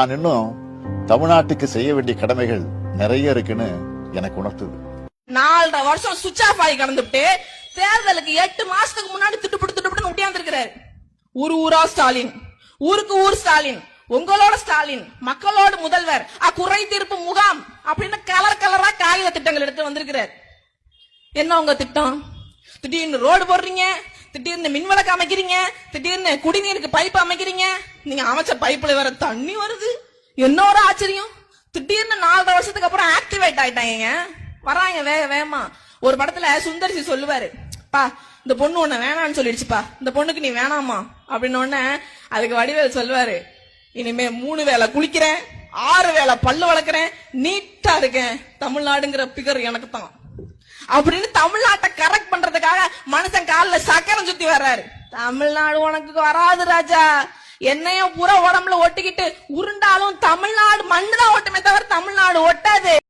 நான் இன்னும் தமிழ்நாட்டுக்கு செய்ய வேண்டிய கடமைகள் நிறைய இருக்குன்னு எனக்கு உணர்த்துது. நாலரை வருஷம் சுவிட்ச் ஆஃப் ஆகி கடந்துட்டு தேர்தலுக்கு எட்டு மாசத்துக்கு முன்னாடி திட்டுப்பிட்டு திட்டுப்பிட்டு முடியாந்துருக்கிறாரு ஊரு ஊரா ஸ்டாலின். ஊருக்கு ஊர் ஸ்டாலின். உங்களோட ஸ்டாலின். மக்களோட முதல்வர். அ குறை தீர்ப்பு முகாம் அப்படின்னு கலர் கலரா காகித திட்டங்கள் எடுத்து வந்திருக்கிறார். என்ன உங்க திட்டம்? திடீர்னு ரோடு போடுறீங்க. திடீர்னு மின்விளக்கு அமைக்கிறீங்க திடீர்னு குடிநீருக்கு பைப் அமைக்கிறீங்க நீங்க அமைச்ச பைப்ல வேற தண்ணி வருது. என்ன ஒரு ஆச்சரியம். திடீர்னு நாலரை வருஷத்துக்கு அப்புறம் ஆக்டிவேட் ஆயிட்டாங்க வராங்க வேக வேகமா. ஒரு படத்துல சுந்தர்சி சொல்லுவாரு பா இந்த பொண்ணு உன்ன வேணாம்னு சொல்லிடுச்சுப்பா. இந்த பொண்ணுக்கு நீ வேணாமா? அப்படின்னு உடனே அதுக்கு வடிவேல் சொல்லுவாரு இனிமே மூணு வேளை குளிக்கிறேன் ஆறு வேளை பல்லு வளர்க்குறேன் நீட்டா இருக்கேன். தமிழ்நாடுங்கிற பிகர் எனக்கு தான். அப்படின்னு தமிழ்நாட்டை கரெக்ட் பண்றதுக்காக மனுஷன் கால்ல சக்கரம் சுத்தி வர்றாரு. தமிழ்நாடு உனக்கு வராது ராஜா. என்னையும் புற உடம்புல ஒட்டிக்கிட்டு உருண்டாலும் தமிழ்நாடு மண்ணு